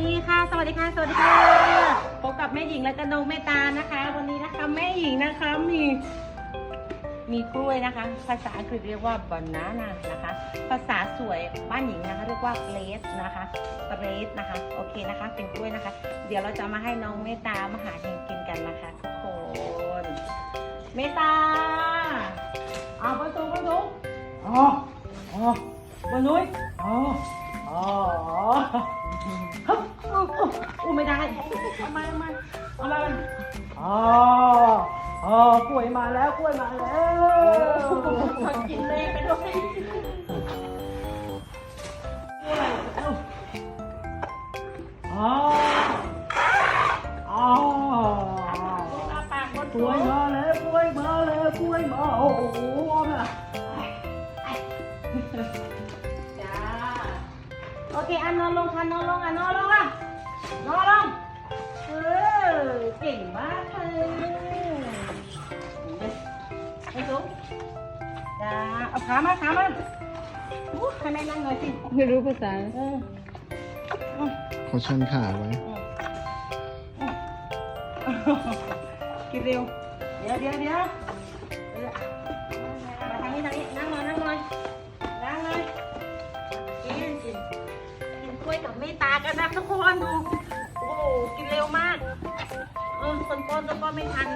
ดีค่ะ สวัสดีค่ะ สวัสดีค่ะ พบกับแม่หญิงและก็น้องแม่ตานะคะ วันนี้นะคะแม่หญิงนะคะมีมีกล้วยนะคะ ภาษาอังกฤษเรียกว่า banana นะคะ ภาษาสวยบ้านหญิงนะคะ เรียกว่า grape นะคะ grape นะคะ โอเคนะคะ เป็นกล้วยนะคะ เดี๋ยวเราจะมาให้น้องเมตตามาหาเฮงกินกันนะคะทุกคน เมตตาเอาประตูประตูอ๋ออ๋อบนนุ้ยอ๋อ อ๋ออู้ไม่ได้เอามาเอามาเอามาอ๋ออ๋อกล้วยมาแล้วกล้วยมาแล้วกินเลยไปด้วยอ๋ออ๋อกล้วยมาแล้วกล้วยมาแล้วกล้วยมาโอ้โหน่ะ โอเคอันนอนลงค่ะนอนลงอะนอนลงอะนอนลงเออเก่งมากเลยไปสูงจ้าเอาขามาขามาอู้ให้แม่นั่งหน่อยสิไม่รู้ภาษาเอออืมเขาชันขาไว้ กินเร็ว เดี๋ยวเดี๋ยวเดี๋ยว กล้วยกับเมตากันนะทุกคนดู โอ้โห กินเร็วมาก เออคนป้อนก็ป้อนไม่ทัน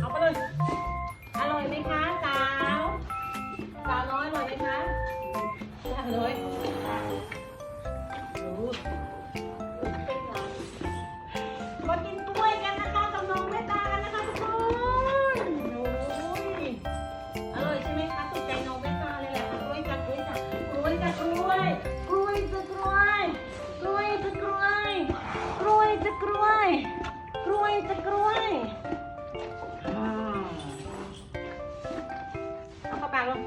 เอาไปเลย อร่อยไหมคะสาว สาวน้อยอร่อยไหมคะอร่อย กล้วย กล้วยจักกล้วย กล้วยจักกล้วย กล้วยจักกล้วยกล้วยจักกล้วยอ่าเอาเข้าปากลง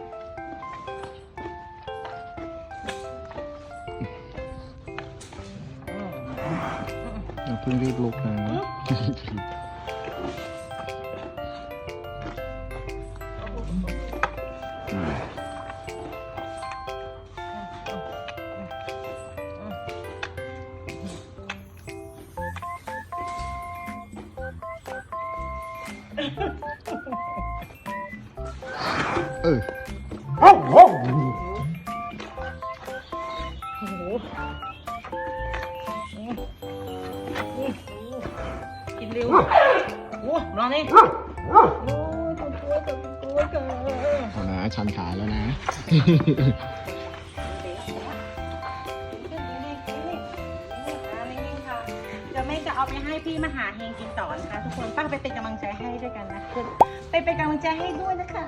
อย่าเพิ่งรีบลุกนะ เออโอ้โหกินเร็วโอ้รอนี่โอ้ยตัวตัวตัวตัวกันเอานะชันขาแล้วนะ เอาไปให้พี่มหาเฮงกินต่อนะคะทุกคนป้าไปเป็นกำลังใจให้ด้วยกันนะไปเป็นกำลังใจให้ด้วยนะคะ